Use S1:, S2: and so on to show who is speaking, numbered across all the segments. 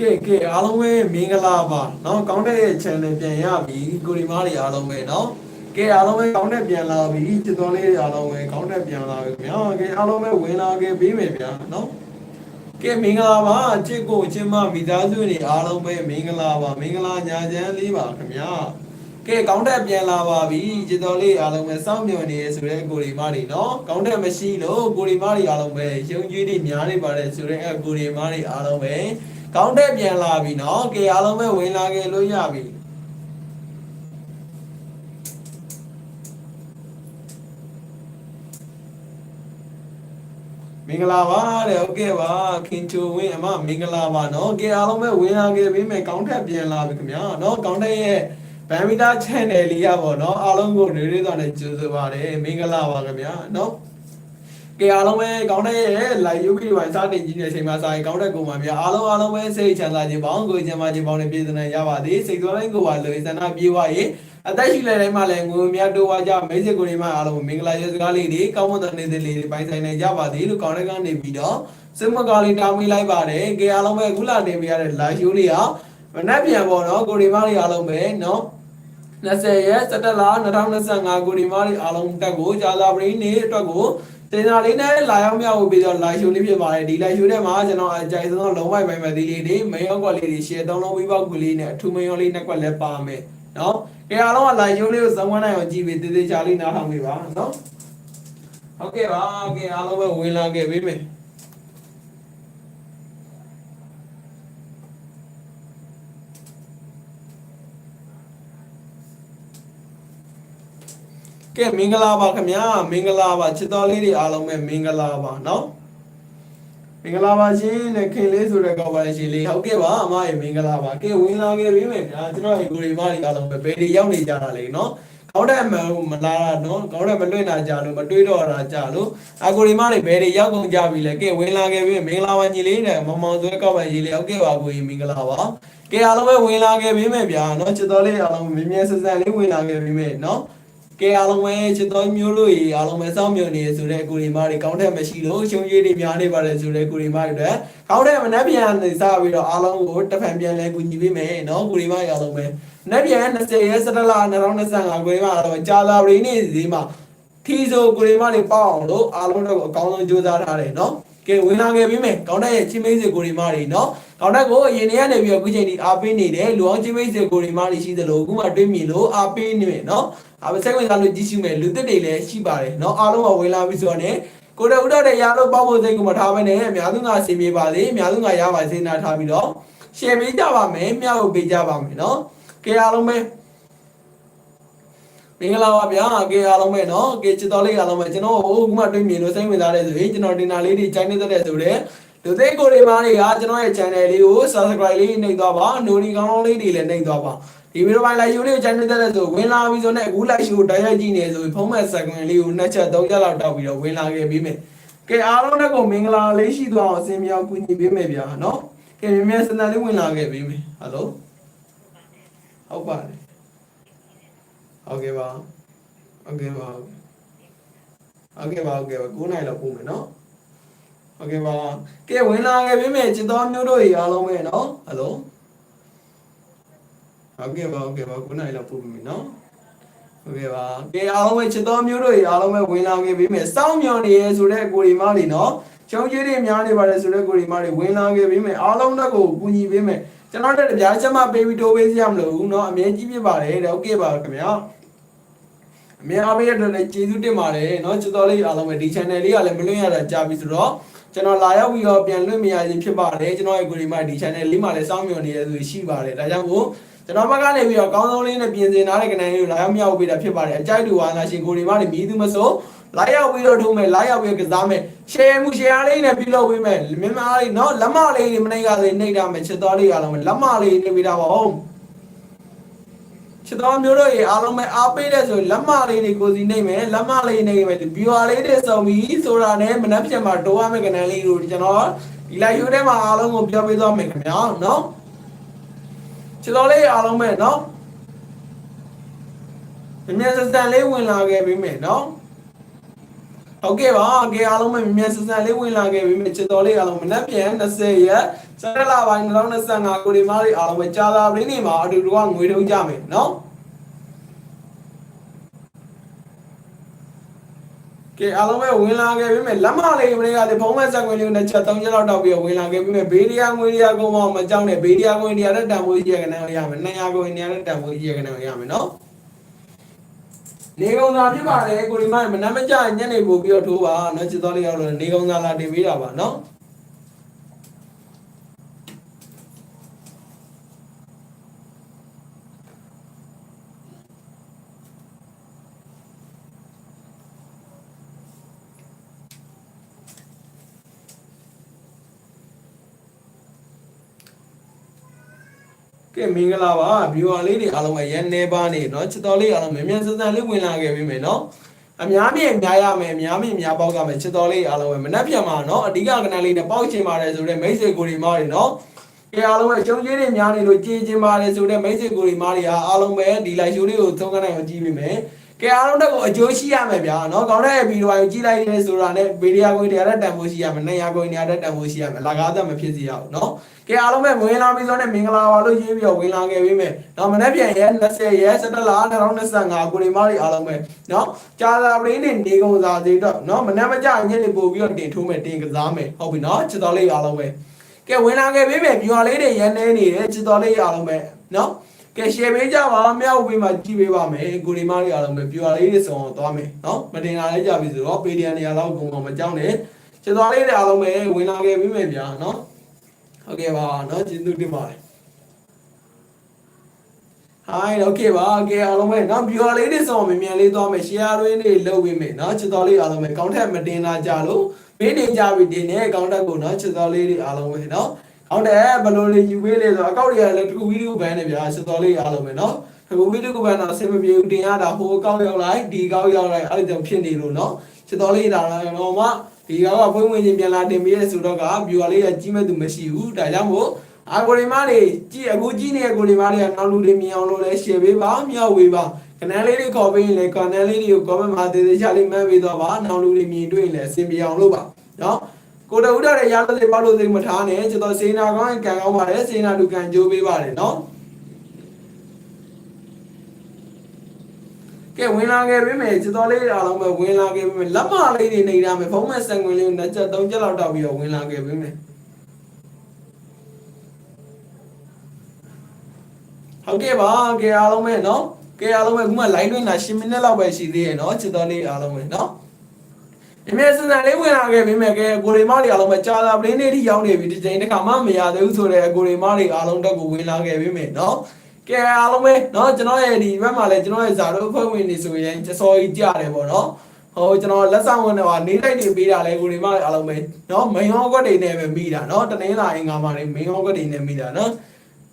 S1: ကဲကဲအားလုံးပဲမင်္ဂလာပါเนาะကောင်းတဲ့ channel ပြန်ရပြီကိုဒီမားတွေအားလုံးပဲเนาะကဲအားလုံးပဲကောင်းတဲ့ပြန်လာပြီချစ်တော်လေးတွေအားလုံးပဲကောင်းတဲ့ပြန်လာပြီခင်ဗျာကဲအားလုံးပဲဝင်လာခဲ့ပြီးမယ်ဗျာเนาะကဲမင်္ဂလာပါချစ်ကိုချစ်မမိသားစုတွေအားလုံးပဲမင်္ဂလာပါမင်္ဂလာညာချမ်းလေးပါခင်ဗျာကဲကောင်းတဲ့ပြန်လာပါပြီချစ်တော်လေးအားလုံးပဲစောင့်မျှော်နေရဆိုတဲ့ကိုဒီမားတွေเนาะကောင်းတဲ့မရှိလို့ကိုဒီမားတွေအားလုံးပဲယုံကြည်တွေများနေပါတယ်ဆိုတဲ့ကိုဒီမားတွေအားလုံးပဲ ကောင်းတဲ့ပြန်လာပြီနော်ကေအားလုံးပဲဝင်လာခဲ့လို့ရပြီမင်္ဂလာပါတဲ့ဟုတ်ကဲ့ပါခင်ချိုဝင်းအမမင်္ဂလာပါနော်ကေအားလုံးပဲဝင်လာခဲ့ပြီမယ်ကောင်းတဲ့ပြန်လာပြီခင်ဗျာနော်ကောင်းတဲ့ရဲ့ဗမ်မီတာ channel လေးရပါတော့အားလုံးကိုနေနေတော့လည်းကျေးဇူးပါတယ်မင်္ဂလာပါခင်ဗျာနော် ကဲအားလုံးပဲကောင်းတဲ့ရဲ့ live ရုပ်ကြီးပိုင်းစတင်ကြည့်တဲ့အချိန်မှာစာရင်ကောင်းတဲ့ကိုမှများအားလုံးအားလုံးပဲစိတ်ချမ်းသာခြင်းပေါင်းကိုယ်ချမ်းသာခြင်းပေါင်းနဲ့ပြည့်စုံနိုင်ရပါသည်စိတ်သွမ်းတိုင်းကိုပါလူစန္ဒပြေဝရေအသက်ရှိတဲ့တိုင်းမှာလည်းငွေများတိုးဝါကြမိတ်ဆွေကိုတွေမှအားလုံးမင်္ဂလာရွှေစကားလေးတွေကောင်းမွန်တဲ့နေ့လေးတွေပိုင်းဆိုင်နိုင်ကြပါသည်လို့ကောင်းတဲ့ကနေပြီးတော့စမကားလေးတောင်းမိလိုက်ပါတယ်ကဲအားလုံးပဲအခုလာတင်ပြရတဲ့ live show လေးကမနှက်ပြန်ပေါ့နော်ကိုတွေမတွေအားလုံးပဲနော်20ရက်17လ2025ခုဒီမားလေးအားလုံးတက်ကိုကြာသာပရင်းနေ့အတွက်ကို တင်စာလေးနဲ့လာရောက်မြောက်ပြီးတော့ live show လေးဖြစ်ပါတယ်ဒီ live show ထဲမှာကျွန်တော်အကြိုက်ဆုံးလုံးဝိုင်ပိုင်မဲ့ဒီလေးတွေမယောက်ကွက်လေးတွေ share သုံးလုံးဝိပောက်ကွက်လေးနဲ့အထူးမယောလေးနှစ်ကွက်လည်းပါမယ်နော်ကြအားလုံးက live show လေးကိုဇုံဝန်းနိုင်အောင်ကြည့်ပြီးတေးသေးချာလေးနားထောင်ပေးပါနော်ဟုတ်ကဲ့ပါကဲအားလုံးပဲဝင်လာခဲ့ပြီမယ် ကဲမင်္ဂလာပါခင်ဗျာမင်္ဂလာပါချစ်တော်လေးတွေအားလုံးပဲမင်္ဂလာပါနော်မင်္ဂလာပါရှင်နဲ့ခင်လေးဆိုတဲ့ကောက်ပါရှင်လေးဟုတ်ကဲ့ပါအမရေမင်္ဂလာပါကဲဝင်လာခဲ့ပြီမယ်ဗျာကျွန်တော်ဒီကိုရီမတွေအားလုံးပဲဘယ်တွေရောက်နေကြတာလဲနော်ကောင်းတဲ့မမလာတာနော်ကောင်းတဲ့မလွင့်တာကြလို့မတွေးတော့တာကြလို့အကိုရီမတွေဘယ်တွေရောက်ကုန်ကြပြီလဲကဲဝင်လာခဲ့ပြီမင်္ဂလာပါညီလေးနဲ့မမောင်သွဲကောက်ပါရှင်လေးဟုတ်ကဲ့ပါကိုကြီးမင်္ဂလာပါကဲအားလုံးပဲဝင်လာခဲ့ပြီမယ်ဗျာနော်ချစ်တော်လေးအားလုံးမြင်းမြဲဆက်ဆက်လေးဝင်လာခဲ့ပြီမယ်နော် ကဲအားလုံးပဲချစ်တော်မျိုးလို့ရေအားလုံးပဲစောင့်မျှော်နေရဆိုတဲ့ကိုရီမားတွေကောင်းတဲ့မရှိလို့ရှုံရွေးတွေများနေပါတယ်ဆိုတဲ့ကိုရီမားတွေအတွက်ကောင်းတဲ့မနှက်ပြန်နေစပြီးတော့အားလုံးကိုတဖန်ပြန်လဲကူညီပေးမယ်နော်ကိုရီမားအားလုံးပဲနှက်ပြန်20ရက်17လ2025ကိုရီမားတော့ကြာလာပြီနေ့ဈေးမှာထီဆိုကိုရီမားတွေပေါအောင်လို့အားလုံးတော့အကောင်းဆုံးကြိုးစားထားတယ်နော်ကဲဝင်လာခဲ့ပြီမယ်ကောင်းတဲ့ရဲ့ချင်းမိတ်ဆွေကိုရီမားတွေနော်ကောင်းတဲ့ကိုအရင်တည်းကနေပြီးတော့အခုချိန်ထိအားပေးနေတယ်လူအောင်ချင်းမိတ်ဆွေကိုရီမားတွေရှိသလိုအခုမှတွေ့မြင်လို့အားပေးနေမယ်နော် นาะ အမစိတ်ဝင်စားလို့ကြည့်ရှုမယ်လူသစ်တွေလည်းရှိပါတယ်เนาะအားလုံးကဝင်လာပြီဆိုတော့ねကိုရဥဒတဲ့ရာလို့ပေါ့ဖို့စိတ်ကမထားဘဲနဲ့အများစုကအစီအပြေပါစေအများစုကရပါစေနာထားပြီးတော့ share ပေးကြပါမယ်မြောက်ပေးကြပါမယ်เนาะကဲအားလုံးပဲမင်္ဂလာပါဗျာကဲအားလုံးပဲเนาะကဲချစ်တော်လေးအားလုံးပဲကျွန်တော်ဟိုခုမှတွေ့မြင်လို့စိတ်ဝင်စားတဲ့ဆိုရင်ကျွန်တော်တင်တာလေးတွေကြိုင်းနေတဲ့ဆိုတဲ့လူသိကိုတွေမားတွေကကျွန်တော်ရဲ့ channel လေးကို subscribe လေးနှိပ်သွားပါ notification ကောင်းလေးတွေလည်းနှိပ်သွားပါ ဒီဗီဒီယိုပိုင်းလိုက်ယူလေးကိုချန်နေတဲ့တဲ့ဆိုဝင်လာပြီဆိုတော့အခုလိုက်ရှိကိုတိုက်ရိုက်ကြည့်နေဆိုဖုံးမဲ့စက်ကွန်လေးကိုနှစ်ချက်သုံးချက်လောက်တောက်ပြီးတော့ဝင်လာခဲ့ပြီးမယ်။ကဲအားလုံးနဲ့ကိုမင်္ဂလာလေးရှိသွားအောင်အစင်မြောက်ကူညီပေးမယ်ဗျာနော်။ကဲမြင်မြင်စံတန်လေးဝင်လာခဲ့ပြီးမယ်။ဟယ်လို။ဟုတ်ပါတယ်။ဟုတ်ကဲ့ပါ။ဟုတ်ကဲ့ပါ။ဟုတ်ကဲ့ပါဟုတ်ကဲ့ပါ9နိုင်လောက်ပို့မယ်နော်။ဟုတ်ကဲ့ပါ။ကဲဝင်လာခဲ့ပြီးမယ်ချစ်တော်မျိုးတို့ကြီးအားလုံးပဲနော်။ဟယ်လို။ ဟုတ်ကဲ့ပါဟုတ်ကဲ့ပါခုနကလည်းပို့ပြီနော်ဟုတ်ကဲ့ပါကဲအားလုံးပဲချစ်တော်မျိုးတို့တွေအားလုံးပဲဝင်လာခဲ့ပြီမယ်စောင့်မျှော်နေရဲဆိုတဲ့ကိုရီမတွေနော်ချုံကြီးတွေများနေပါတယ်ဆိုတဲ့ကိုရီမတွေဝင်လာခဲ့ပြီမယ်အားလုံးတက်ကိုကူညီပေးမယ်ကျွန်တော်တက်တပြားချက်မှပေးပြီးတိုးပေးစရာမလိုဘူးเนาะအမြဲကြီးပြပါတယ်တဲ့ဟုတ်ကဲ့ပါခင်ဗျာအမြဲအားပေးရတဲ့ကျေးဇူးတင်ပါတယ်เนาะချစ်တော်လေးအားလုံးပဲဒီ channel လေးကလည်းမလွင့်ရတာကြာပြီဆိုတော့ကျွန်တော်လာရောက်ပြီးတော့ပြန်လွင့်မရခြင်းဖြစ်ပါတယ်ကျွန်တော်ရဲ့ကိုရီမဒီ channel လေးမှာလည်းစောင့်မျှော်နေရသူရှိပါတယ်ဒါကြောင့်မို့ ကျွန်တော်ဘက်ကနေပြီးတော့ကောင်းဆုံးလေးနဲ့ပြင်ဆင်ထားတဲ့ကနေလေးကိုလာရောက်မြောက်ပေးတာဖြစ်ပါတယ်အကြိုက်တူဝါနာရှင်ကိုဒီမနေမြည်သူမစိုးလာရောက်ပြီးတော့ထုံးမယ်လာရောက်ပြီးကစားမယ် share မှု share လေးနဲ့ပြုလုပ်ပေးမယ်မြန်မာလေးနော်လက်မလေးတွေမနိုင်ကလေးနှိပ်တာမယ်ချစ်တော်လေးအားလုံးပဲလက်မလေးနှိပ်ပေးတာပါဟုတ်ချစ်တော်မျိုးတို့ရေအားလုံးပဲအားပေးတဲ့ဆိုလက်မလေးတွေကိုစီနှိပ်မယ်လက်မလေးနှိပ်မယ် viewer လေးတွေစုံပြီးဆိုတာနဲ့မနှက်ပြန်မှာတိုးရမယ့်ကနေလေးကိုကျွန်တော်ဒီ live show ထဲမှာအားလုံးကိုပြောပေးသွားမယ်ခင်ဗျာနော် ခြေတော်လေးအားလုံးပဲเนาะမြမြစစံလေးဝင်လာခဲ့ပြီမယ်เนาะဟုတ်ကဲ့ပါကဲအားလုံးပဲမြမြစစံလေးဝင်လာခဲ့ပြီမယ်ခြေတော်လေးအားလုံးမနက်ပြန်20ရက် စက်လာပိုင်း2025ကိုဒီမားတွေအားလုံးပဲကြာသာပရင်းနေမှာအတူတူကငွေထုံးကြမယ်နော် ကဲအားလုံးပဲဝင်လာခဲ့ပြီမဲ့လက်မလေးမင်းကလေဖုံးမဲ့ဆက်ခွင့်လေးနဲ့ချက်၃ချက်လောက်တောက်ပြီးဝင်လာခဲ့ပြီမဲ့ဘေးဒီယာငွေဒီယာကုန်းပေါင်းမကြောက်နဲ့ဘေးဒီယာငွေဒီယာနဲ့တန်ဖိုးကြီးရကနေရမယ်200ကိုနေရာနဲ့တန်ဖိုးကြီးရကနေရမယ်နော်နေကုံသာဖြစ်ပါတယ်ကိုဒီမမနမ်းမကြညနေပို့ပြီးတော့ထိုးပါနော်ချစ်တော်လေးရောက်လို့နေကုံသာလာတင်ပေးတာပါနော် ကဲမင်္ဂလာပါဗီဝါလေးတွေအားလုံးပဲရန်နေပါနေเนาะချစ်တော်လေးအားလုံးမြန်မြန်ဆန်ဆန်လေးဝင်လာခဲ့ပြီမယ်เนาะအများမြင်များရမယ်အများမြင်များပေါက်ကမယ်ချစ်တော်လေးအားလုံးပဲမနှက်ပြန်ပါเนาะအဓိကကဏ္ဍလေးနဲ့ပေါက်ချင်ပါတယ်ဆိုတော့မိတ်ဆွေကိုရီမားတွေเนาะကဲအားလုံးပဲအကျုံးကြီးတွေများနေလို့ကြည်ချင်ပါတယ်ဆိုတော့မိတ်ဆွေကိုရီမားတွေအားလုံးပဲဒီလိုက်ရှိုးလေးကိုသုံးခန်းနိုင်အောင်ကြည့်ပြီမယ် ကဲအားလုံးတက်ကိုအကျိုးရှိရမယ်ဗျာနော်ကောင်းတဲ့ဗီဒီယိုကိုကြည့်လိုက်ရဲဆိုတာနဲ့ဗီဒီယိုကိုတရားနဲ့တန်ဖိုးရှိရမယ်နေရာကိုနေရာနဲ့တန်ဖိုးရှိရမယ်လာကားသက်မဖြစ်စေရဘူးနော်ကဲအားလုံးပဲဝင်လာပြီဆိုတော့မင်္ဂလာပါလို့ရေးပြီးတော့ဝင်လာခဲ့ပြီမယ်နော်မနေ့ပြန်ရဲ20ရဲ17လ2025ကိုနေမတွေအားလုံးပဲနော်ကြာလာပရင်းနေနေကုန်စားသေးတော့နော်မနေ့မကြညနေပို့ပြီးတော့တင်ထိုးမယ်တင်ကစားမယ်ဟုတ်ပြီနော်ချစ်တော်လေးအားလုံးပဲကဲဝင်လာခဲ့ပြီမယ်မြွာလေးတွေရန်နေနေတယ်ချစ်တော်လေးအားလုံးပဲနော် ကဲ share ပေးကြပါမျှဝေပေးမှာကြည့်ပေးပါမယ်ကိုရီမားတွေအားလုံးပဲပြွာလေးတွေစုံအောင်သွားမယ်နော်မတင်လာလိုက်ကြပြီဆိုတော့ PDN နေရာလောက်ကုန်အောင်မကြောက်နဲ့ခြေသွားလေးတွေအားလုံးပဲဝင်လာခဲ့ပြီမယ်ဗျာနော်ဟုတ်ကဲ့ပါနော်ကျေးဇူးတင်ပါတယ် Hi okay ပါ okay အားလုံးပဲနော် view လေးတွေဆိုအောင်မြန်မြန်လေးသွားမယ် share တွေနေလုပ်ပေးမယ်နော်ချစ်တော်လေးအားလုံးပဲ contact မတင်လာကြလို့ပေးတင်ကြပြီတင်နေ contact ကိုနော်ချစ်တော်လေးတွေအားလုံးပဲနော် ဟုတ်တယ်ဘယ်လိုလဲယူပေးလဲဆိုအကောက်တွေကလည်းတကူဗီဒီယိုဘန်နေဗျာစတော်လေးအားလုံးပဲနော်တကူဗီဒီယိုဘန်တော့ဆေးမပြေဘူးတင်ရတာဟိုအကောက်ရောက်လိုက်ဒီအကောက်ရောက်လိုက်အဲ့ဒါဖြစ်နေလို့နော်စတော်လေးဒါတော့ဟိုမှာဒီကောင်ကဖွင့်ဝင်ချင်းပြန်လာတင်ပေးရဆိုတော့က viewer လေးကကြီးမဲ့သူမရှိဘူးဒါကြောင့်မို့ algorithm တွေကြည့်အခုကြည့်နေတဲ့ algorithm တွေကနောက်လူတွေမြင်အောင်လို့လဲ share ပေးပါမျှဝေပါကနန်းလေးတွေခေါ်ပေးရင်လည်းကနန်းလေးတွေကို comment မှာသေးသေးချာလေးမှန်းပေးတော့ပါနောက်လူတွေမြင်တွေ့ရင်လည်းအဆင်ပြေအောင်လုပ်ပါနော် ကိုတဦးတာရဲ့ရာသီပေါလို့သိမထားနဲ့ကျွန်တော်စေနာကောင်းကံကောင်းပါတယ်စေနာလူကံကြိုးပေးပါတယ်နော်ကဲဝင်လာခဲ့ပြီမယ်ကျွန်တော်လေးအားလုံးပဲဝင်လာခဲ့ပြီမယ်လက်မလေးတွေနေရမယ်ဘုံမဲ့ဆန်ခွင်လေးကိုနှစ်ချက်သုံးချက်လောက်တောက်ပြီးတော့ဝင်လာခဲ့ပြီမယ်ဟုတ်ကဲ့ပါကဲအားလုံးပဲနော်ကဲအားလုံးပဲခုမှ line လွှင့်တာ10မိနစ်လောက်ပဲရှိသေးရဲ့နော်ကျွန်တော်လေးအားလုံးပဲနော် นาะဒီမဲ့စစံလေးဝင်လာခဲ့ပြီမဲ့ကဲကိုရီမလေးအားလုံးပဲကြာတာပလင်းလေးထိရောက်နေပြီဒီချိန်တစ်ခါမှမရသေးဘူးဆိုတော့ကိုရီမလေးအားလုံးတက်ကိုဝင်လာခဲ့ပြီမဲ့เนาะကဲအားလုံးပဲเนาะကျွန်တော်ရဲ့ဒီဘက်မှာလည်းကျွန်တော်ရဲ့ဇာတို့အဖွဲ့ဝင်နေဆိုရင်ကျစောကြီးကြတယ်ပေါ့เนาะဟိုကျွန်တော်လက်ဆောင်ဝင်တော့နေလိုက်နေပေးတာလဲကိုရီမလေးအားလုံးပဲเนาะမိန်ဟောကွက်တွေနဲ့ပဲမိတာเนาะတနင်္လာအင်္ဂါမှာနေမိန်ဟောကွက်တွေနဲ့မိတာเนาะ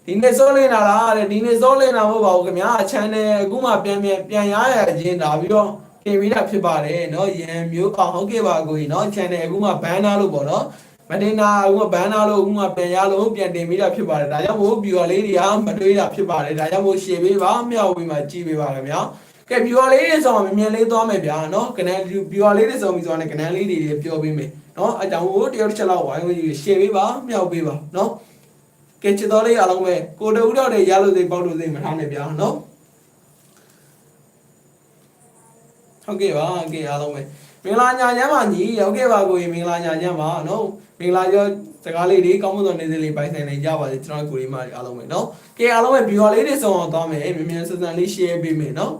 S1: ဒီနေ့စောလင်းလာလားတဲ့ဒီနေ့စောလင်းလာမဟုတ်ပါဘူးခင်ဗျာအချမ်းနဲ့အခုမှပြန်ပြန်ပြန်ရရခြင်းဒါပြီးတော့ တင်ပြီးတာဖြစ်ပါတယ်เนาะရန်မျိုးအောင်ဟုတ်ကဲ့ပါကိုကြီးเนาะ channel အခုမှဘန်နာလို့ပေါ့เนาะမတင်နာအခုမှဘန်နာလို့အခုမှပြန်ရလို့ပြန်တင်ပြီးတာဖြစ်ပါတယ်ဒါကြောင့်မို့ viewer လေးတွေကမတွေးတာဖြစ်ပါတယ်ဒါကြောင့်မို့ share ပေးပါမြောက်ပေးပါကြည့်ပေးပါခင်ဗျာကဲ viewer လေးတွေဆိုတော့မြင်မြင်လေးသွားမယ်ဗျာเนาะကနန်း viewer လေးတွေဆိုပြီးဆိုတော့ကနန်းလေးတွေပြောပေးမယ်เนาะအကြောင်းကိုတယောက်တစ်ချက်လောက်ဝိုင်းဝန်းကြီး share ပေးပါမြောက်ပေးပါเนาะ ကဲချစ်တော်လေးအားလုံးပဲကိုတူတော့တဲ့ရလို့စိတ်ပေါက်လို့စိတ်မထားနဲ့ဗျာနော် ဟုတ်ကဲ့ပါကဲအားလုံးပဲမင်္ဂလာညာချမ်းပါညီဟုတ်ကဲ့ပါကိုကြီးမင်္ဂလာညာချမ်းပါနော်မင်္ဂလာကြောစကားလေးတွေကောင်းမွန်သောနေ့စဉ်လေးပိုင်ဆိုင်နိုင်ကြပါစေကျွန်တော်ကိုရီမာတွေအားလုံးပဲနော်ကဲအားလုံးပဲ viewer လေးတွေစုံအောင်သွားမယ်မြင်မြန်ဆန်ဆန်လေး share ပေးမယ်နော်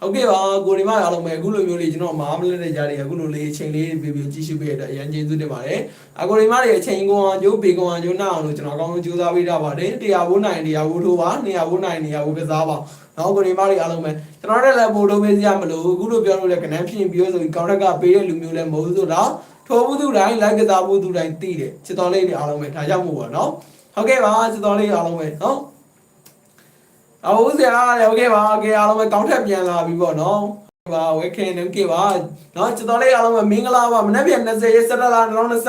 S1: ဟုတ်ကဲ့ပါကိုရီမာအားလုံးပဲအခုလိုမျိုးလေးကျွန်တော်မအားမလက်တဲ့ကြားတွေအခုလိုလေးအချိန်လေးပြပြကြည့်ရှုပေးရတဲ့အရင်ကျေးဇူးတင်ပါတယ်အကိုရီမာတွေအချိန်ကုန်အောင်ကျိုးပေကုန်အောင်ကျိုးနားအောင်လို့ကျွန်တော်အကောင်းဆုံးကြိုးစားပေးထားပါတယ်တရားဘိုးနိုင်တရားဘိုးထိုးပါ200ဘိုးနိုင်200ဘိုးကစားပါနောက်ကိုရီမာတွေအားလုံးပဲကျွန်တော်တို့လည်းဘိုးထိုးပေးစရာမလိုအခုလိုပြောလို့လည်းကနန်းဖြစ်ပြီးဆိုပြီးကောင်းရက်ကပေးတဲ့လူမျိုးလည်းမဟုတ်ဘူးဆိုတော့ထိုးဘူးသူတိုင်းလိုက်ကစားဘူးသူတိုင်းသိတယ်ချစ်တော်လေးတွေအားလုံးပဲဒါကြောင့်မို့ပါနော်ဟုတ်ကဲ့ပါချစ်တော်လေးအားလုံးပဲနော် အဟုတ်ဆရာလည်းโอเคပါโอเคအားလုံးပဲကောင်းထက်ပြန်လာပြီပေါ့နော်ပါဝဲခင်နေကေပါเนาะကျွန်တော်လေးအားလုံးပဲမင်္ဂလာပါမနေ့ပြန်20ရက်17လ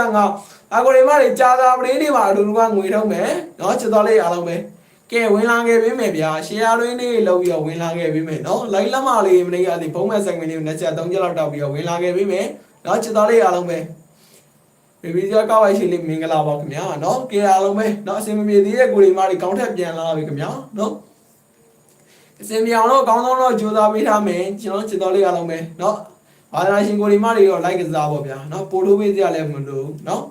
S1: 2025အကိုရီမတွေကြာသာပရင်းနေပါအတူတူကငွေထုတ်မယ်เนาะကျွန်တော်လေးအားလုံးပဲကဲဝင်လာခဲ့ပြီမယ်ဗျာရှယ်ယာရင်းလေးလောက်ပြီးတော့ဝင်လာခဲ့ပြီမယ်เนาะလိုက်လက်မလေးမနေ့ကဒီဘုံမဲ့ဆိုင်ဝင်လေးကိုနှစ်ချက်သုံးချက်လောက်တောက်ပြီးတော့ဝင်လာခဲ့ပြီမယ်เนาะကျွန်တော်လေးအားလုံးပဲ ဘေဘီဇာကောက်ပါရှိလေးမင်္ဂလာပါခင်ဗျာနော်ကဲအားလုံးပဲနော်အစင်မပြေသေးတဲ့ကိုရီမာတွေကောင်းထက်ပြန်လာပြီခင်ဗျာနော် အစင်ပြောင်တော့အကောင်းဆုံးတော့ကြိုးစားပေးထားမယ်ကျွန်တော်ချစ်တော်လေးအားလုံးပဲနော်ဘာသာရှင်ကိုရီမာတွေတော့လိုက်ကစားပါဗျာနော်ပို့လို့ပေးကြလည်းမလို့နော်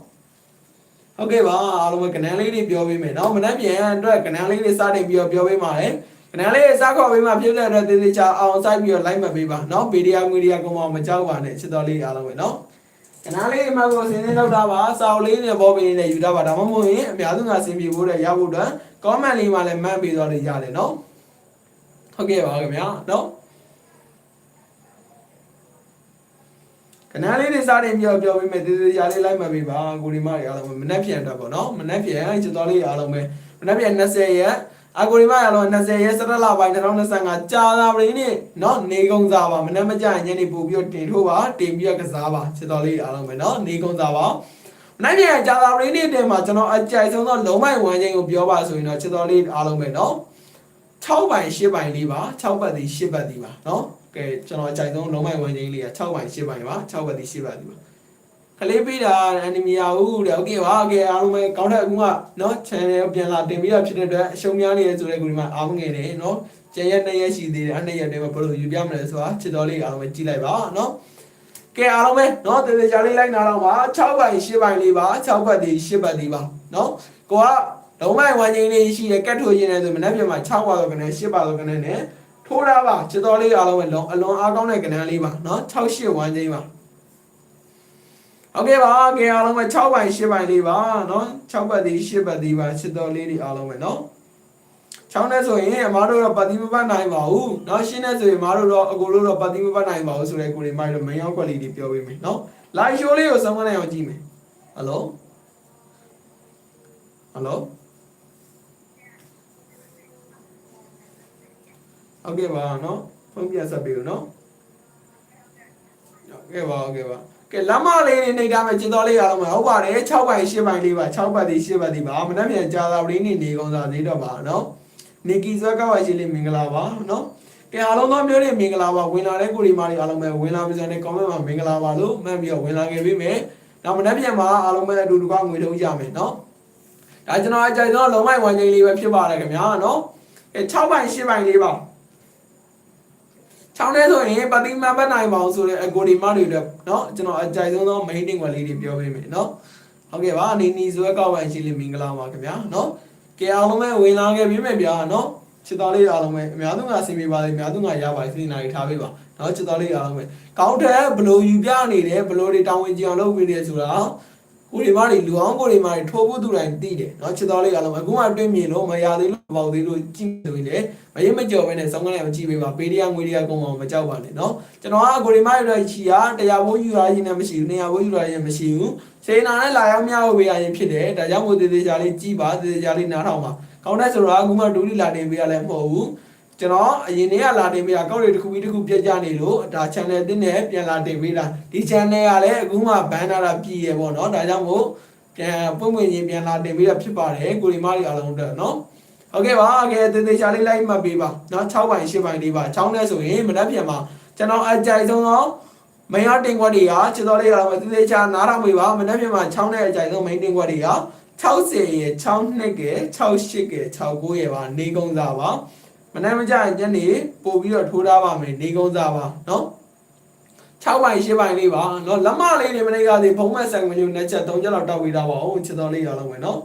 S1: ဟုတ်ကဲ့ပါအားလုံးပဲကနန်းလေးတွေပြောပေးမယ်နော်မနှက်ပြန်အတွက်ကနန်းလေးတွေစတင်ပြီးတော့ပြောပေးပါမယ်ကနန်းလေးစခေါ်ပေးမှဖြစ်တဲ့အတွက်သေးသေးချာအောင်စိုက်ပြီးတော့လိုက်မှပေးပါနော်ဗီဒီယိုငွေဒီယာကုန်းမမကြောက်ပါနဲ့ချစ်တော်လေးအားလုံးပဲနော်ကနန်းလေးမှကိုစင်းစင်းလောက်တာပါစာအုပ်လေးနဲ့ပေါ်ပေးနေယူတာပါဒါမှမဟုတ်ရင်အများစုကစင်ပြေဖို့တဲ့ရဖို့အတွက် comment လေးမှာလည်းမှတ်ပေးသွားလို့ရတယ်နော် ဟုတ်ကဲ့ပါခင်ဗျာနော်ကနားလေးတွေစားတယ်ပြောပြောပေးမယ်တေးသေးရာလေးလိုက်မှပေးပါကိုဒီမတွေအားလုံးပဲမနှက်ပြန်တော့ပေါ့နော်မနှက်ပြန်ချစ်တော်လေးအားလုံးပဲမနှက်ပြန်20ရက်အကိုဒီမအားလုံး20ရက်17လပိုင်း2025ကြာလာပြီနေ့နော်နေကုံစားပါမနှက်မကြရင်ညနေပို့ပြီးတင်ထိုးပါတင်ပြီးကစားပါချစ်တော်လေးအားလုံးပဲနော်နေကုံစားပါနိုင်ပြန်ကြာလာပြီနေ့တင်မှာကျွန်တော်အကြိုက်ဆုံးသောလုံးမိုက်ဝမ်းချင်းကိုပြောပါဆိုရင်တော့ချစ်တော်လေးအားလုံးပဲနော် 6ပိုင်8ပိုင်လေးပါ6ပတ်သည်8ပတ်သည်ပါเนาะကဲကျွန်တော်အကြိုက်ဆုံးလုံးမိုက်ဝမ်းချင်းလေးက6ပိုင်8ပိုင်ပါ6ပတ်သည်8ပတ်သည်ပါကလေးပေးတာအနီမီယာဦးတဲ့โอเคပါโอเคအားလုံးပဲကောင်းတဲ့အခုကเนาะ channel ပြန်လာတင်ပြီးတော့ဖြစ်တဲ့အတွက်အရှုံးများနေရဆိုတဲ့ကူဒီမှာအားမငယ်တယ်เนาะကျန်ရက်2ရက်ရှိသေးတယ်အဲ့2ရက်တည်းမှာဘယ်လိုယူပြမလဲဆိုတာချစ်တော်လေးအားလုံးပဲကြည့်လိုက်ပါเนาะကဲအားလုံးပဲเนาะတေသေးချာလေးလိုက်နာတော့ပါ6ပိုင်8ပိုင်လေးပါ6ပတ်ဒီ8ပတ်ဒီပါเนาะကိုက လုံးမိုင်ဝမ်းချင်းလေးရှိရကတ်ထိုးခြင်းနဲ့ဆိုမနေ့ပြန်မှာ6ပါတော့ကနေ8ပါတော့ကနေနဲ့ထိုးတာပါချစ်တော်လေးအားလုံးပဲလုံးအလွန်အားကောင်းတဲ့ကဏ္ဍလေးပါเนาะ6 8ဝမ်းချင်းပါဟုတ်ကဲ့ပါကဲအားလုံးပဲ6ပိုင်8ပိုင်လေးပါเนาะ6ပတ်ဒီ8ပတ်ဒီပါချစ်တော်လေးတွေအားလုံးပဲเนาะ6နဲ့ဆိုရင်အမားတို့တော့ပတ်တိမပတ်နိုင်ပါဘူးเนาะရှင်းနဲ့ဆိုရင်အမားတို့တော့အကိုတို့တော့ပတ်တိမပတ်နိုင်ပါဘူးဆိုတဲ့ကိုတွေမိုက်တော့မင်းရောက်ကွက်လေးတွေပြောပေးမယ်เนาะ live show လေးကိုဆုံးမနိုင်အောင်ကြည့်မယ်ဟယ်လိုဟယ်လို ဟုတ်ကဲ့ပါနော်ဖုန်းပြဆက်ပေးဦးနော်ဟုတ်ကဲ့ပါဟုတ်ကဲ့ပါကဲလမ်းမလေးနေနေတာမဲ့ကျင်တော်လေးရအောင်မှာဟုတ်ပါတယ်6ပိုင်8ပိုင်လေးပါ6ပိုင်ဒီ8ပိုင်ဒီပါမနှက်မြန်ကြာသာလေးနေနေကုန်စားသေးတော့ပါနော်နေကီဇွဲကောက်ရှိလေးမင်္ဂလာပါနော်ကဲအားလုံးသောမျိုးတွေမင်္ဂလာပါဝင်လာတဲ့ကိုရီမာတွေအားလုံးပဲဝင်လာပြီဆိုရင် comment မှာမင်္ဂလာပါလို့မှတ်ပြီးတော့ဝင်လာခဲ့ပြီမယ်နောက်မနှက်မြန်မှာအားလုံးပဲအတူတူကငွေထုံးကြမယ်နော်ဒါကျွန်တော်အကြိုက်ဆုံးလုံးမိုက်ဝိုင်းချင်းလေးပဲဖြစ်ပါတယ်ခင်ဗျာနော်အဲ6ပိုင်8ပိုင်လေးပါ ချောင်းထဲဆိုရင်ပတိမပတ်နိုင်ပါအောင်ဆိုတဲ့အကိုဒီမတွေတော့เนาะကျွန်တော်အကြိုက်ဆုံးသော main thing ကလေးတွေပြောပေးမယ်เนาะဟုတ်ကဲ့ပါနေနီဇွဲကောက်ပိုင်ရှိလေးမင်္ဂလာပါခင်ဗျာเนาะကဲအားလုံးပဲဝင်လာခဲ့ပြီမယ်ဗျာเนาะချစ်တော်လေးအားလုံးပဲအများစုကအဆင်ပြေပါလေအများစုကရပါစေနိုင်ထားပေးပါเนาะချစ်တော်လေးအားလုံးပဲကောင်းတဲ့ဘလို့ယူပြနေတယ်ဘလို့တွေတောင်းဝင်ကြအောင်လုပ်ပေးတယ်ဆိုတာ ကိုဒီမတွေလူအောင်ကိုဒီမတွေထိုးဖို့သူတိုင်းသိတယ်เนาะချစ်တော်လေးအားလုံးပဲအခုမှတွေ့မြင်လို့မရသေးလို့မပေါသေးလို့ကြည့်နေတယ်မရင်မကြော်ပဲနဲ့စောင်းကလေးမကြည့်ပေးပါပေးတရားငွေတရားကုန်အောင်မကြောက်ပါနဲ့เนาะကျွန်တော်ကကိုဒီမတွေချီရတရားဘိုးယူရခြင်းနဲ့မရှိဘူးနေရာဘိုးယူရခြင်းမရှိဘူးစေနာနဲ့လာရောက်များဝေးရခြင်းဖြစ်တယ်ဒါကြောင့်မို့သေးသေးချာလေးကြည့်ပါသေးသေးချာလေးနားထောင်ပါကောင်းတဲ့ဆိုတော့အခုမှဒူလီလာတင်ပေးရလဲမဟုတ်ဘူး ကျွန်တော်အရင်နေ့ကလာတင်ပေးတာကောက်တွေတစ်ခုပြီးတစ်ခုပြတ်ကြနေလို့ဒါ channel တင်းနဲ့ပြန်လာတင်ပေးတာဒီ channel ကလည်းအခုမှဘန်နာတာပြည်ရပေါ့နော်ဒါကြောင့်မို့ပြန်ပွင့်ပွင့်ချင်းပြန်လာတင်ပေးတာဖြစ်ပါတယ်ကိုရီမားတွေအားလုံးအတွက်နော်ဟုတ်ကဲ့ပါကဲတေသေးချာလေးလိုက်မှတ်ပေးပါနော်6ပိုင်8ပိုင်လေးပါ6နဲ့ဆိုရင်မနှက်ပြန်မှာကျွန်တော်အကြိုက်ဆုံးတော့မင်းရတင်ခွက်တွေကချစ်တော်လေးကတော့တေသေးချာနားထောင်ပေးပါမနှက်ပြန်မှာ6နဲ့အကြိုက်ဆုံး main တင်ခွက်တွေက60ရဲ့6နှစ်ကဲ68ကဲ69ရဲ့ပါနေကုန်းစားပါ မနေ့မကြရင်ညနေပို့ပြီးတော့ထိုးထားပါမယ်နေကုန်းစားပါနော်6ပိုင်8ပိုင်လေးပါနော်လက်မလေးတွေမနေ့ကစီဖုံးမဲ့ဆက်မျိုးနဲ့ချက်3ချက်လောက်တောက်ပြီးသားပါအောင်ချစ်တော်လေးရအောင်မယ်နော်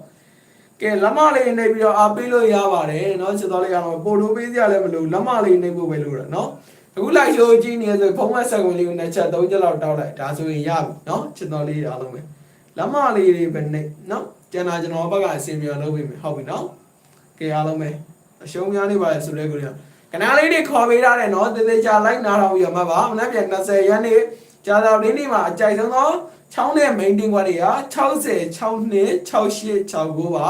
S1: ကဲလက်မလေးနေပြီးတော့အားပေးလို့ရပါတယ်နော်ချစ်တော်လေးရအောင်ပို့လို့ပေးစရာလည်းမလိုလက်မလေးနေဖို့ပဲလိုတာနော်အခုလိုက်ရှိုးကြည့်နေဆိုဖုံးမဲ့ဆက်ဝင်လေးကိုနဲ့ချက်3ချက်လောက်တောက်လိုက်ဒါဆိုရင်ရပြီနော်ချစ်တော်လေးရအောင်မယ်လက်မလေးတွေပဲနေနော်ကျန်တာကျွန်တော်ဘက်ကအစီအမံလုပ်ပေးမယ်ဟုတ်ပြီနော်ကဲအားလုံးပဲ အရှုံးများနေပါလေဆိုတဲ့ကိုရကနာလေးတွေခေါ်ပေးထားတယ်နော်တေသေးချာလိုက်နာတော့ရမှာပါမနေ့ပြန်20ရက်နေ့ကြာတော်လေးနေ့မှာအကြိုက်ဆုံးသောချောင်းနဲ့ maintain ခွက်တွေက60 6နှစ်68 69ပါ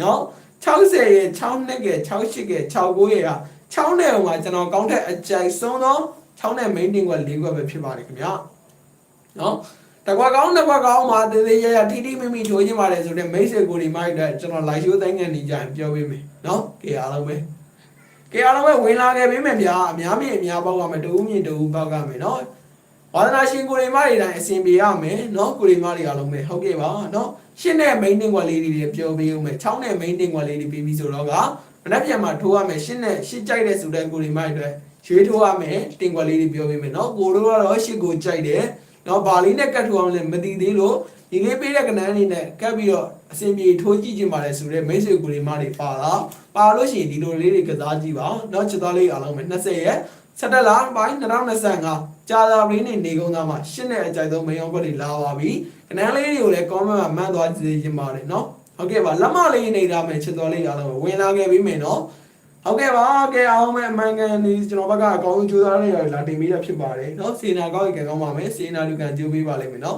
S1: နော်60ရဲ့6နှစ်က68က69ရဲ့က6နဲ့ဟိုမှာကျွန်တော်ကောင်းတဲ့အကြိုက်ဆုံးသော6နဲ့ maintain ခွက်၄ခွက်ပဲဖြစ်ပါတယ်ခင်ဗျာနော် တကွာကောင်းတကွာကောင်းမှာသေးသေးရရတီတီမိမိထိုးခြင်းပါတယ်ဆိုတော့မိတ်ဆွေကိုဒီမိုက်တဲ့ကျွန်တော် live show တိုင်းငံနေကြရင်ပြောပေးမယ်နော်ကေအားလုံးပဲကေအားလုံးပဲဝင်လာခဲ့ပေးမယ်ဗျာအများကြီးအများပေါက်ကမယ်တူးမြင်တူးပေါက်ကမယ်နော်ဝါသနာရှင်ကိုရီမတွေတိုင်းအစဉ်ပြေရမယ်နော်ကိုရီမတွေအားလုံးပဲဟုတ်ကဲ့ပါနော်ရှင်းတဲ့ main တင်ကွက်လေးတွေပြောပေးဦးမယ်6နဲ့ main တင်ကွက်လေးတွေပြီးပြီဆိုတော့ကမနေ့ပြန်မှာထိုးရမယ်ရှင်းတဲ့ရှင်းကြိုက်တဲ့ဆိုတဲ့ကိုရီမတွေအတွက်ရွှေထိုးရမယ်တင်ကွက်လေးတွေပြောပေးမယ်နော်ကိုတို့ကတော့ရှင်းကိုကြိုက်တယ် နော်ဘာလေးနဲ့ကတ်ထူအောင်လည်းမတည်သေးလို့ဒီလေးပေးတဲ့ကဏ္ဍအနေနဲ့ကတ်ပြီးတော့အစဉ်ပြေထိုးကြည့်ကြပါလေဆိုတဲ့မိတ်ဆွေကိုလေးမတွေပါတော့ပါလို့ရှိရင်ဒီလိုလေးတွေကစားကြည့်ပါအောင်နော်ချစ်သားလေးအားလုံးပဲ20ရက်ဆက်တက်လာပိုင်း2025ကြာသာပရင်းနေနေကုန်းသားမှာရှင်းတဲ့အကြိုက်ဆုံးမယောဘက်တွေလာပါပြီကဏ္ဍလေးတွေကိုလည်း comment မှာမှန်းသွားကြည့်ကြပါလေနော်ဟုတ်ကဲ့ပါလက်မလေးနေတာမယ်ချစ်တော်လေးအားလုံးဝင်လာခဲ့ပြီမယ်နော် ဟုတ်ကဲ့ပါကဲအောင်မဲ့အမှန်ကန်ဒီကျွန်တော်ဘက်ကအကောင်းဆုံးကြိုးစားနေရလာတင်ပေးရဖြစ်ပါတယ်เนาะစေနာကောင်းရင်ကောင်းပါမယ်စေနာလူကန်ကြိုးပေးပါလိမ့်မယ်เนาะ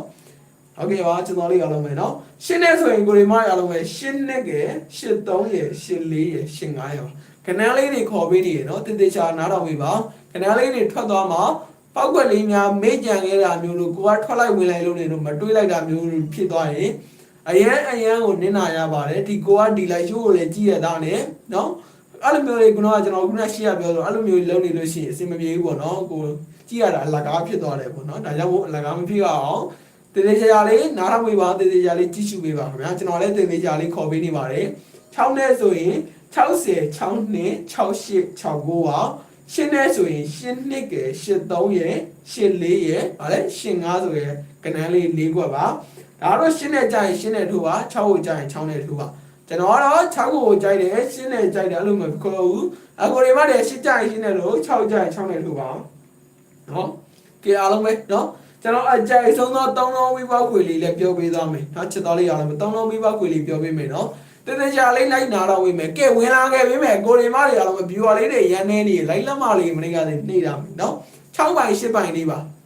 S1: ဟုတ်ကဲ့ပါကျွန်တော်လေးအားလုံးပဲเนาะရှင်းနေဆိုရင်ကိုရီမအားလုံးပဲရှင်းနေကရှင်း3ရယ်ရှင်း4ရယ်ရှင်း5ရယ်ခဏလေးတွေခေါ်ပေးနေရเนาะတည်တည်ချာနားတော်ပြီပါခဏလေးတွေထွက်သွားမှာပောက်ကွက်လေးများမေ့ကြံခဲ့တာမျိုးလို့ကိုကထွက်လိုက်ဝင်လိုက်လို့နေတော့မတွေးလိုက်တာမျိုးလို့ဖြစ်သွားရင်အရန်အရန်ကိုနင်းနာရပါတယ်ဒီကိုကဒီလိုက်ရှိုးကိုလည်းကြည့်ရတာနဲ့เนาะ အဲ့လိုမျိုးလေးကတော့ကျွန်တော်ခုနရှေ့ရပြောဆိုအဲ့လိုမျိုးလုံးနေလို့ရှိရင်အဆင်မပြေဘူးပေါ့နော်ကိုကြည့်ရတာအလကားဖြစ်သွားတယ်ပေါ့နော်ဒါကြောင့်မို့အလကားမဖြစ်အောင်တေသေးချာချာလေးနားထောင်ပေးပါတေသေးချာလေးကြည့်ရှုပေးပါခင်ဗျာကျွန်တော်လည်းတေသေးချာလေးခေါ်ပေးနေပါတယ်6နဲ့ဆိုရင်60 6နှစ်68 69ပါရှင်းနဲ့ဆိုရင်ရှင်းနှစ်က83ရယ်84ရယ်ဗါလဲ85ဆိုရယ်ကနန်းလေး၄ခွက်ပါဒါတော့ရှင်းနဲ့ကြိုင်ရှင်းနဲ့ထိုးပါ6ကိုကြိုင်6နဲ့ထိုးပါ ကျွန်တော်ကတော့6ကိုကြိုက်တယ်ရှင်းနဲ့ကြိုက်တယ်အဲ့လိုမျိုးခေါ်ဘူးအကိုရီမတဲ့ရှင်းကြိုင်ရှင်းနဲ့လို့6ကြိုင်6နဲ့ထိုးပါနော်ကဲအားလုံးပဲနော်ကျွန်တော်အကြိုက်ဆုံးသောတောင်းလုံးဝိပောက်ခွေလေးလည်းပြောပေးသွားမယ်။နော်ချစ်တော်လေးရအောင်တောင်းလုံးဝိပောက်ခွေလေးပြောပေးမယ်နော်။တသက်ချာလေးလိုက်နာတော့ဝိမယ်။ကဲဝင်လာခဲ့ပြီမယ်။ကိုရီမတွေရအောင်ဘီဝါလေးတွေရန်နေနေလိုက်လက်မလေးမနေ့ကလေးနေတာမယ်နော်။6ပိုင်10ပိုင်လေးပါ။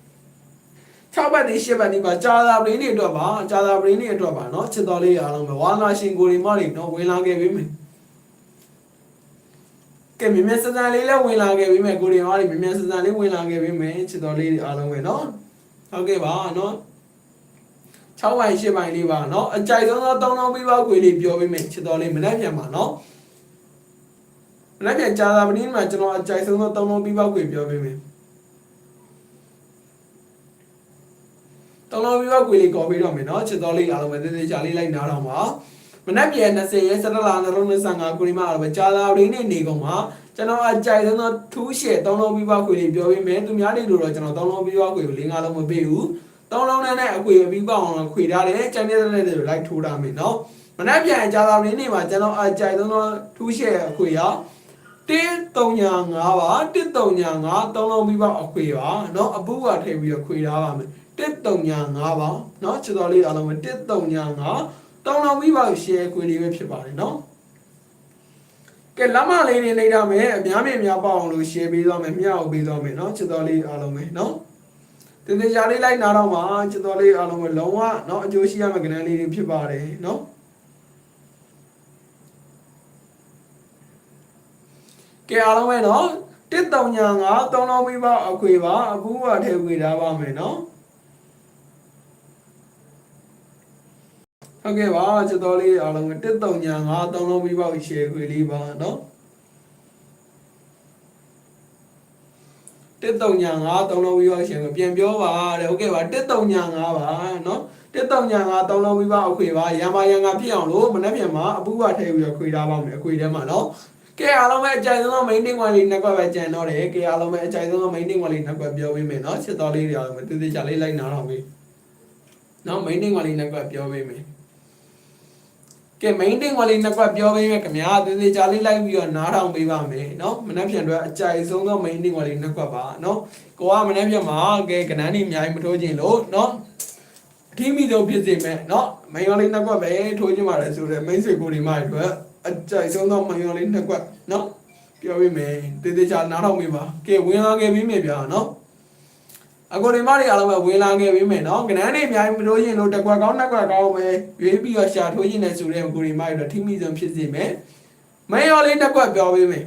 S1: 6ဘတ်ဒီ10ဘတ်ဒီပါဂျာသာပရင်းတွေအတွက်ပါဂျာသာပရင်းတွေအတွက်ပါနော်ချစ်တော်လေးရအောင်ဝါနာရှင်ကိုရီမတွေနော်ဝင်လာခဲ့ပြီမယ်။ကဲမြင်မြစစံလေးလည်းဝင်လာခဲ့ပြီမယ်ကိုရီမတွေမြင်မြစစံလေးဝင်လာခဲ့ပြီမယ်ချစ်တော်လေးအားလုံးပဲနော်။ ဟုတ်ကဲ့ပါเนาะ6ပိုင်း8ပိုင်းလေးပါเนาะအကြိုက်ဆုံးသောတောင်းတောင်းပြီးပါခွေလေးပြောပေးမယ်ချစ်တော်လေးမနေ့ပြန်ပါเนาะမနေ့ပြန်ကြာသာပတင်းမှာကျွန်တော်အကြိုက်ဆုံးသောတောင်းတောင်းပြီးပါခွေပြောပေးမယ် တော်တော်ပြီးတော့ကိုလေးကော်ပေးတော့မယ်နော်ချစ်တော်လေးအားလုံးပဲသေသေးချာလေးလိုက်နားတော့ပါမနက်ပြန်20ရက်17လ2025ခုနှစ်မှာတော့ကြာလာရင်းနဲ့နေကုန်မှာကျွန်တော်အကြိုက်ဆုံးတော့ထူးရှယ်တောင်းလုံးပြီးပါခွေလေးပြောပေးမယ်သူများတွေလိုတော့ကျွန်တော်တောင်းလုံးပြီးပါခွေကို၄၅လုံးမပေးဘူးတောင်းလုံးနဲ့အခွေပြီးပါအောင်ခွေထားတယ်ကျန်တဲ့တဲ့တွေလိုက်ထိုးထားမယ်နော်မနက်ပြန်ကြာလာရင်းနေမှာကျွန်တော်အကြိုက်ဆုံးတော့ထူးရှယ်အခွေရော1395ပါ1395တောင်းလုံးပြီးပါအခွေပါနော်အပူကထည့်ပြီးတော့ခွေထားပါမယ် 1335ပါနော်ချစ်တော်လေးအားလုံးပဲ1335တောင်းလုံးပြီးပေါရှယ်ခွေလေးပဲဖြစ်ပါတယ်နော်ကဲလမ်းမလေးနေနေတော့မယ်အများမြင်များပေါအောင်လို့ share ပေးသွားမယ်မျှဝေပေးသွားမယ်เนาะချစ်တော်လေးအားလုံးပဲเนาะ တင်တင်ရှားလေးလိုက်နာတော့မှာချစ်တော်လေးအားလုံးပဲလုံးဝเนาะအကျိုးရှိရမယ့်ကဏ္ဍလေးတွေဖြစ်ပါတယ်เนาะကဲအားလုံးပဲเนาะတစ်တောင်ညာငါတောင်းတော်ပြီးပါအခွေပါအပူးပါထဲခွေထားပါမယ်เนาะ ဟုတ်ကဲ့ပါချက်တော်လေးအားလုံးတစ်တုံညာငါးသုံးလုံးပြီးပေါ့ရှယ်ခွေလေးပါနော်တစ်တုံညာငါးသုံးလုံးပြီးပေါ့ရှယ်ခွေပြန်ပြောပါတဲ့ဟုတ်ကဲ့ပါတစ်တုံညာငါးပါနော်တစ်တုံညာငါးသုံးလုံးပြီးပေါ့အခွေပါရံပါရံကပြည့်အောင်လို့မနေ့ပြန်မှာအပူကထည့်ပြီးတော့ခွေထားပါမယ်အခွေထဲမှာနော်ကဲအားလုံးပဲအကြိုက်ဆုံးသော main thing ဝင်လေးနှစ်ခွက်ပဲကြံတော့တယ်ကဲအားလုံးပဲအကြိုက်ဆုံးသော main thing ဝင်လေးနှစ်ခွက်ပြောပေးမယ်နော်ချစ်တော်လေးတွေအားလုံးပဲတိတိကျကျလေးလိုက်နာတော့ပြီနော် main thing ဝင်လေးနှစ်ခွက်ပြောပေးမယ် ကဲ maintain ဝင်လေးနှစ်ခွက်ပြောပေးမယ်ခင်ဗျာတည်တည်ချာလေးလိုက်ပြီးတော့နားထောင်ပေးပါမယ်နော်မနေ့ပြန်တော့အကြိုက်ဆုံးသော maintain ဝင်လေးနှစ်ခွက်ပါနော် ကိုကမနေ့ပြန်မှာကဲကနန်းနေအများကြီးမထိုးခြင်းလို့เนาะအထီးမိတော့ဖြစ်စေမဲ့เนาะမင်္ဂလေးနှစ်ကွက်ပဲထိုးခြင်းပါတယ်ဆိုတော့မိတ်ဆွေကိုဒီမှအတွက်အကြိုက်ဆုံးတော့မင်္ဂလေးနှစ်ကွက်เนาะပြောပြီးမယ်တေးသေးချာနားထောင်မိပါကဲဝင်လာခဲ့ပြီးမယ်ဗျာเนาะ အကိုဒီမတွေအားလုံးပဲဝင်လာခဲ့ပြီမယ်နော်ကနန်းတွေအများကြီးမလို့ရင်လို့တက်ကွက်ကောင်းတက်ကွက်ကောင်းပဲရွေးပြီးတော့ရှာထိုးရင်လည်းဆိုတဲ့အကိုဒီမတွေတော့ထိမိဆုံးဖြစ်စေမယ်မင်းရောလေးတက်ကွက်ပြောပေးမယ်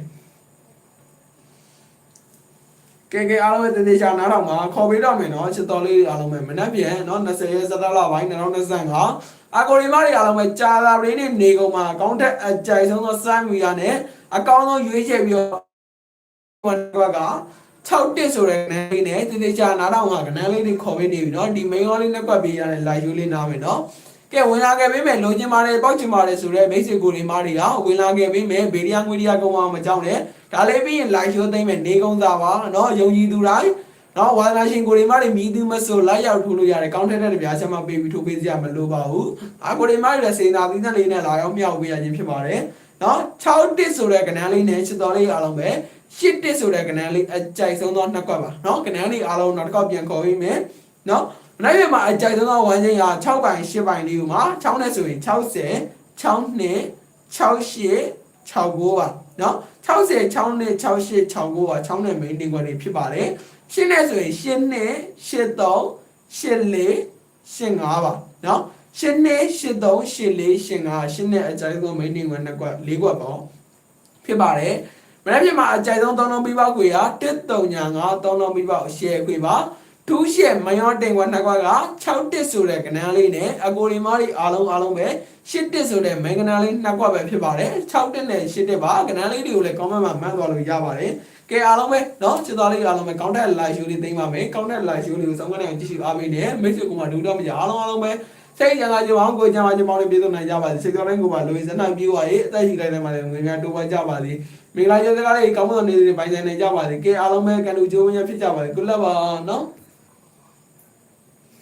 S1: ကဲကဲအားလုံးပဲတည်ချာနားထောင်ပါခေါ်ပေးတော့မယ်နော်ချစ်တော်လေးအားလုံးပဲမနှက်ပြန်နော်20ရက်17လပိုင်း2025အကိုရီမားတွေအားလုံးပဲကြာလာရင်းနဲ့နေကုန်မှာအကောင့်ထက်အကြိုက်ဆုံးသောစမ်းမီယာနဲ့အကောင့်ဆုံးရွေးချယ်ပြီးတော့ဘက်က 6တစ်ဆိုတဲ့ကဏ္ဍလေးနဲ့တိတိကျနားတော့ငါကဏ္ဍလေးတွေခေါ်ပေးနေပြီเนาะဒီ main လေးနဲ့ကွက်ပေးရတဲ့ live view လေးနားမယ်เนาะကဲဝင်လာခဲ့ပေးမယ်လိုချင်ပါတယ်ပေါက်ချင်ပါတယ်ဆိုတော့ basic ကိုတွေမားတွေကဝင်လာခဲ့ပေးမယ်ဗီဒီယိုငွေဒီယာကုန်းမမကြောက်နဲ့ဒါလေးပြီးရင် live show သိမ့်မယ်နေကုန်းသားပါเนาะယုံကြည်သူတိုင်းနော်ဝါသနာရှင်ကိုတွေမားတွေမြည်သူမဆိုလိုက်ရောက်ထိုးလို့ရတယ်ကောင်းထက်တဲ့ပြားချက်မှပေးပြီးထိုးပေးစရာမလိုပါဘူးအာကိုတွေမားတွေလည်းစေနာသီးသန့်လေးနဲ့လာရောက်မြောက်ပေးရခြင်းဖြစ်ပါတယ်နော်6တစ်ဆိုတဲ့ကဏ္ဍလေးနဲ့ချစ်တော်လေးအားလုံးပဲ 8တစ်ဆိုတဲ့ကဏ္ဍလေးအကြိုက်ဆုံးသောနှစ်ကွက်ပါနော်ကဏ္ဍလေးအားလုံးနောက်တစ်ခေါက်ပြန်ခေါ်ပေးမယ်နော်မနေ့ကမှအကြိုက်ဆုံးသောဝမ်းချင်းရာ6ပိုင်8ပိုင်လေးကိုမှာ6နဲ့ဆိုရင်60 6နဲ့68 69ပါနော်60 6နဲ့68 69ပါ6နဲ့ main တင်ခွက်တွေဖြစ်ပါတယ်ရှင်းနဲ့ဆိုရင်ရှင်းနဲ့83 84 85ပါနော်ရှင်းနဲ့83 84 85ရှင်းနဲ့အကြိုက်ဆုံး main တင်ခွက်နှစ်ခွက်၄ခွက်ပေါ့ဖြစ်ပါတယ် မနေ့ကမှအကြိုက်ဆုံးသုံးလုံးပြီးပေါက်ခွေက135သုံးလုံးပြီးပေါက် share ခွေပါထူးရှယ်မယောတင်ခွက်နှစ်ခွက်က6တစ်ဆိုတဲ့ကဏ္ဍလေးနဲ့အကိုရီမားတွေအားလုံးအားလုံးပဲ8တစ်ဆိုတဲ့ main ကဏ္ဍလေးနှစ်ခွက်ပဲဖြစ်ပါတယ်6တစ်နဲ့8တစ်ပါကဏ္ဍလေးတွေကိုလည်း comment မှာမှတ်သွားလို့ရပါတယ်ကဲအားလုံးပဲเนาะချစ်သားလေးအားလုံးပဲ contact live show လေးသိမ်းပါမယ် contact live show လေးကိုစောင့်ကြနေအောင်ကြည့်ရှုအားပေးတယ်မိတ်ဆွေကမှဒူတော့မကြအားလုံးအားလုံးပဲစိတ်ကြံလာကြအောင်ကိုကြံပါကြပေါင်းလေးပြေဆုံးနိုင်ကြပါစေစိတ်တော်တိုင်းကိုပါလိုစနပြေပါရေးအသက်ရှိတိုင်းထဲမှာလည်းငွေများတိုးပွားကြပါစေ မင်္ဂလာကျန်စကားလေးကောင်းမွန်နေတဲ့ပိုင်းဆိုင်နေကြပါစေကဲအားလုံးပဲကန်လူကျိုးဝင်ရဖြစ်ကြပါစေ good luck ပါနော်